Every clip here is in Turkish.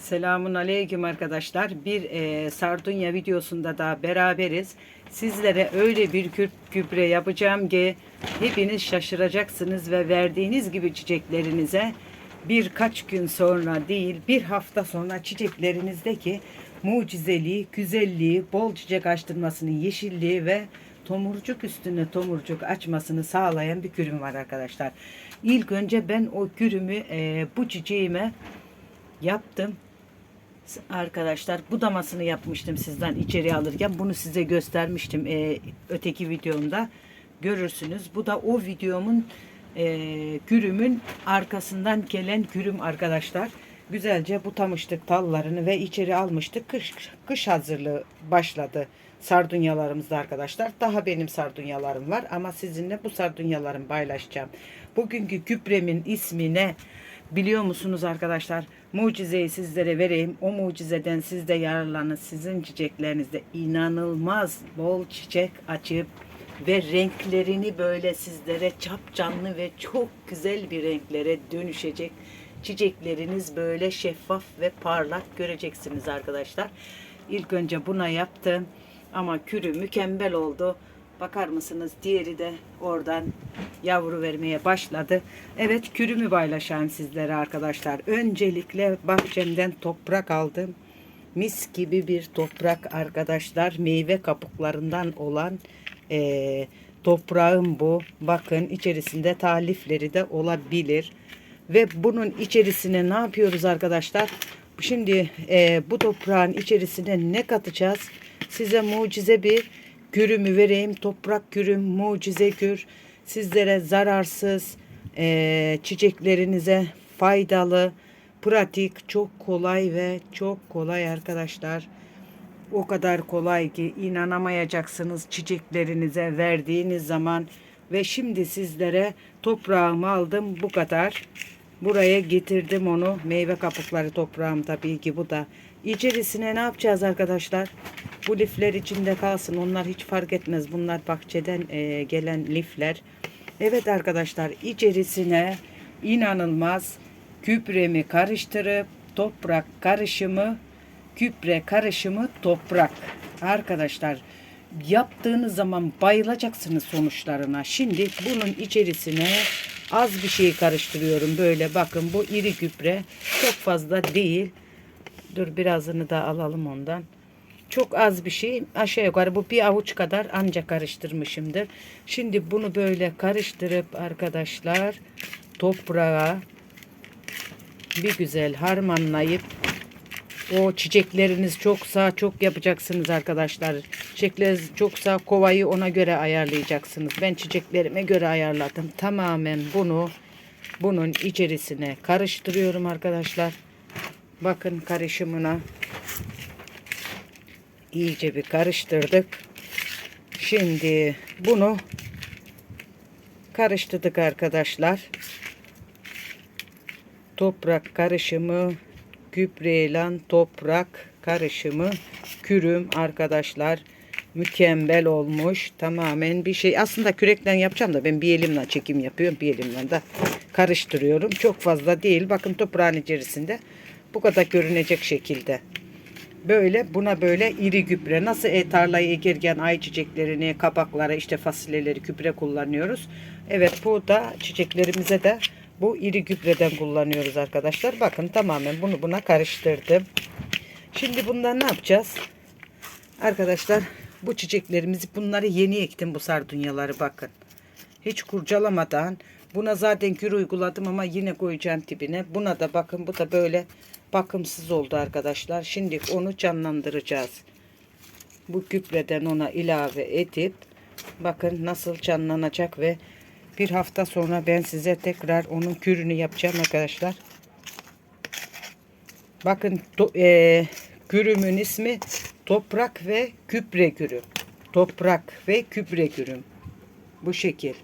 Selamun aleyküm arkadaşlar. Bir e, sardunya videosunda da beraberiz. Sizlere öyle bir küp gübre yapacağım ki hepiniz şaşıracaksınız ve verdiğiniz gibi çiçeklerinize birkaç gün sonra değil bir hafta sonra çiçeklerinizdeki mucizeliği, güzelliği, bol çiçek açtırmasını, yeşilliği ve tomurcuk üstüne tomurcuk açmasını sağlayan bir kürüm var arkadaşlar. İlk önce ben o kürümü e, bu çiçeğime yaptım. Arkadaşlar budamasını yapmıştım sizden içeri alırken. Bunu size göstermiştim e, öteki videomda. Görürsünüz. Bu da o videomun e, kürümün arkasından gelen kürüm arkadaşlar. Güzelce butamıştık dallarını ve içeri almıştık. Kış, kış hazırlığı başladı sardunyalarımızda arkadaşlar. Daha benim sardunyalarım var ama sizinle bu sardunyalarımı paylaşacağım. Bugünkü küpremin ismi ne? Biliyor musunuz arkadaşlar? Mucizeyi sizlere vereyim. O mucizeden siz de yararlanın. Sizin çiçeklerinizde inanılmaz bol çiçek açıp ve renklerini böyle sizlere çap canlı ve çok güzel bir renklere dönüşecek çiçekleriniz böyle şeffaf ve parlak göreceksiniz arkadaşlar. İlk önce buna yaptım ama kürü mükemmel oldu. Bakar mısınız? Diğeri de oradan yavru vermeye başladı. Evet kürümü paylaşayım sizlere arkadaşlar. Öncelikle bahçemden toprak aldım. Mis gibi bir toprak arkadaşlar. Meyve kabuklarından olan eee toprağım bu. Bakın içerisinde talifleri de olabilir. Ve bunun içerisine ne yapıyoruz arkadaşlar? Şimdi eee, bu toprağın içerisine ne katacağız? Size mucize bir Gürümü vereyim. Toprak gürüm, mucize gür. Sizlere zararsız, eee, çiçeklerinize faydalı, pratik, çok kolay ve çok kolay arkadaşlar. O kadar kolay ki inanamayacaksınız çiçeklerinize verdiğiniz zaman. Ve şimdi sizlere toprağımı aldım bu kadar. Buraya getirdim onu. Meyve kabukları toprağım tabii ki bu da. İçerisine ne yapacağız arkadaşlar? Bu lifler içinde kalsın. Onlar hiç fark etmez. Bunlar bahçeden e, gelen lifler. Evet arkadaşlar içerisine inanılmaz küpremi karıştırıp toprak karışımı küpre karışımı toprak. Arkadaşlar yaptığınız zaman bayılacaksınız sonuçlarına. Şimdi bunun içerisine az bir şey karıştırıyorum. Böyle bakın bu iri küpre çok fazla değil. Dur birazını da alalım ondan. Çok az bir şey. Aşağı yukarı bu bir avuç kadar ancak karıştırmışımdır. Şimdi bunu böyle karıştırıp arkadaşlar toprağa bir güzel harmanlayıp o çiçekleriniz çoksa çok yapacaksınız arkadaşlar. Çiçekleriniz çoksa kovayı ona göre ayarlayacaksınız. Ben çiçeklerime göre ayarladım. Tamamen bunu bunun içerisine karıştırıyorum arkadaşlar. Bakın karışımına iyice bir karıştırdık. Şimdi bunu karıştırdık arkadaşlar. Toprak karışımı, gübreyle toprak karışımı, kürüm arkadaşlar. Mükemmel olmuş. Tamamen bir şey. Aslında kürekten yapacağım da ben bir elimle çekim yapıyorum. Bir elimle de karıştırıyorum. Çok fazla değil. Bakın toprağın içerisinde bu kadar görünecek şekilde. Böyle buna böyle iri gübre. Nasıl e, tarlayı ekerken ayçiçeklerini, kabaklara, işte fasulyeleri gübre kullanıyoruz. Evet bu da çiçeklerimize de bu iri gübreden kullanıyoruz arkadaşlar. Bakın tamamen bunu buna karıştırdım. Şimdi bundan ne yapacağız? Arkadaşlar bu çiçeklerimizi bunları yeni ektim bu sardunyaları bakın. Hiç kurcalamadan buna zaten kür uyguladım ama yine koyacağım dibine. Buna da bakın bu da böyle bakımsız oldu arkadaşlar. Şimdi onu canlandıracağız. Bu gübreden ona ilave edip bakın nasıl canlanacak ve bir hafta sonra ben size tekrar onun kürünü yapacağım arkadaşlar. Bakın to, e, kürümün ismi toprak ve kübre gürüm. Toprak ve kübre gürüm. Bu şekil.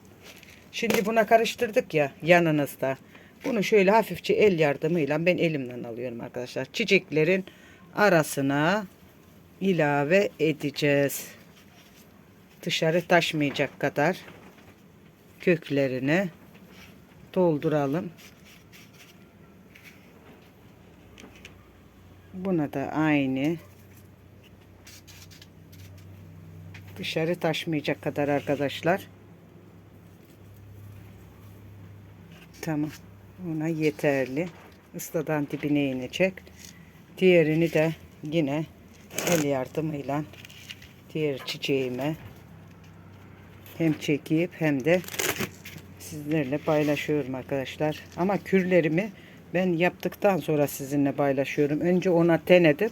Şimdi buna karıştırdık ya yanınızda. Bunu şöyle hafifçe el yardımıyla ben elimden alıyorum arkadaşlar. Çiçeklerin arasına ilave edeceğiz. Dışarı taşmayacak kadar köklerini dolduralım. Buna da aynı. Dışarı taşmayacak kadar arkadaşlar. Tamam. Buna yeterli. Isladan dibine inecek. Diğerini de yine el yardımıyla diğer çiçeğime hem çekip hem de sizlerle paylaşıyorum arkadaşlar. Ama kürlerimi ben yaptıktan sonra sizinle paylaşıyorum. Önce ona denedim.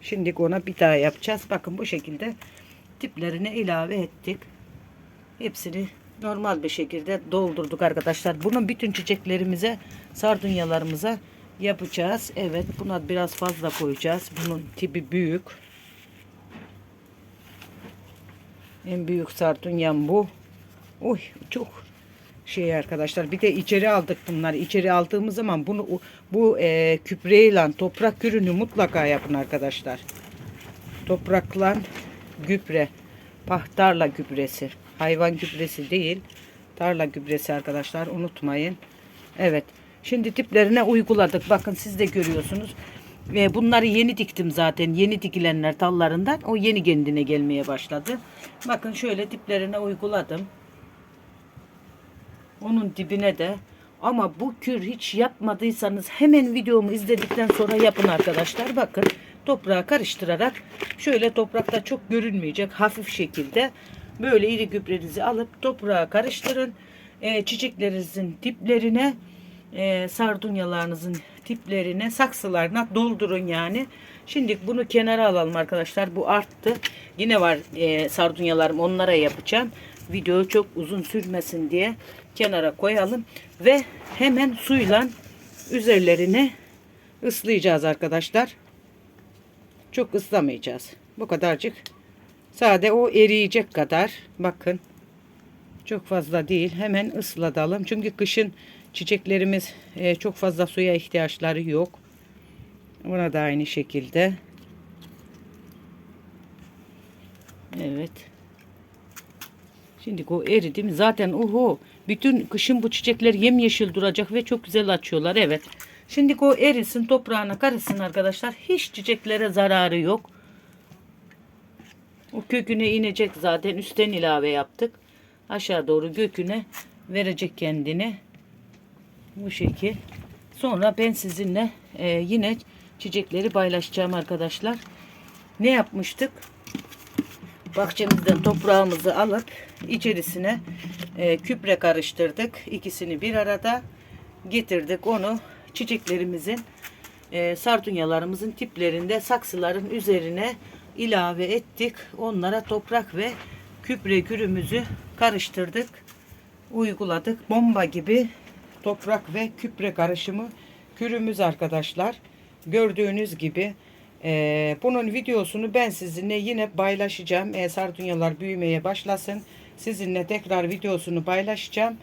Şimdi ona bir daha yapacağız. Bakın bu şekilde tiplerine ilave ettik. Hepsini normal bir şekilde doldurduk arkadaşlar. Bunun bütün çiçeklerimize, sardunyalarımıza yapacağız. Evet buna biraz fazla koyacağız. Bunun tipi büyük. En büyük sardunyam bu. Uy çok şey arkadaşlar. Bir de içeri aldık bunları. İçeri aldığımız zaman bunu bu e, küpreyle toprak ürünü mutlaka yapın arkadaşlar. Toprakla gübre. Pahtarla gübresi. Hayvan gübresi değil. Tarla gübresi arkadaşlar. Unutmayın. Evet. Şimdi tiplerine uyguladık. Bakın siz de görüyorsunuz. Ve bunları yeni diktim zaten. Yeni dikilenler dallarından. O yeni kendine gelmeye başladı. Bakın şöyle tiplerine uyguladım. Onun dibine de ama bu kür hiç yapmadıysanız hemen videomu izledikten sonra yapın arkadaşlar. Bakın toprağa karıştırarak şöyle toprakta çok görünmeyecek hafif şekilde böyle iri gübrenizi alıp toprağa karıştırın. Ee, çiçeklerinizin diplerine e, sardunyalarınızın tiplerine saksılarına doldurun yani. Şimdi bunu kenara alalım arkadaşlar. Bu arttı. Yine var e, sardunyalarım onlara yapacağım. Video çok uzun sürmesin diye kenara koyalım. Ve hemen suyla üzerlerine ıslayacağız arkadaşlar. Çok ıslamayacağız. Bu kadarcık. Sade o eriyecek kadar. Bakın. Çok fazla değil. Hemen ıslatalım. Çünkü kışın çiçeklerimiz e, çok fazla suya ihtiyaçları yok. Buna da aynı şekilde. Evet. Şimdi o eridi mi? Zaten oho. Bütün kışın bu çiçekler yemyeşil duracak ve çok güzel açıyorlar. Evet. Şimdi o erisin toprağına karışsın arkadaşlar. Hiç çiçeklere zararı yok. Köküne inecek zaten. Üstten ilave yaptık. Aşağı doğru göküne verecek kendini. Bu şekil. Sonra ben sizinle e, yine çiçekleri paylaşacağım arkadaşlar. Ne yapmıştık? Bahçemizden toprağımızı alıp içerisine e, küple karıştırdık. İkisini bir arada getirdik. Onu çiçeklerimizin e, sardunyalarımızın tiplerinde saksıların üzerine ilave ettik. Onlara toprak ve kübre kürümüzü karıştırdık. Uyguladık. Bomba gibi toprak ve kübre karışımı kürümüz arkadaşlar. Gördüğünüz gibi ee, bunun videosunu ben sizinle yine paylaşacağım. Ee, sardunyalar büyümeye başlasın. Sizinle tekrar videosunu paylaşacağım.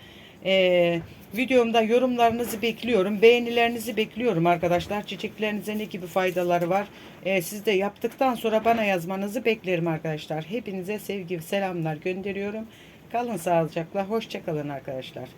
Ee, videomda yorumlarınızı bekliyorum. Beğenilerinizi bekliyorum arkadaşlar. Çiçeklerinize ne gibi faydaları var? Ee, siz de yaptıktan sonra bana yazmanızı beklerim arkadaşlar. Hepinize sevgi selamlar gönderiyorum. Kalın sağlıcakla. Hoşçakalın arkadaşlar.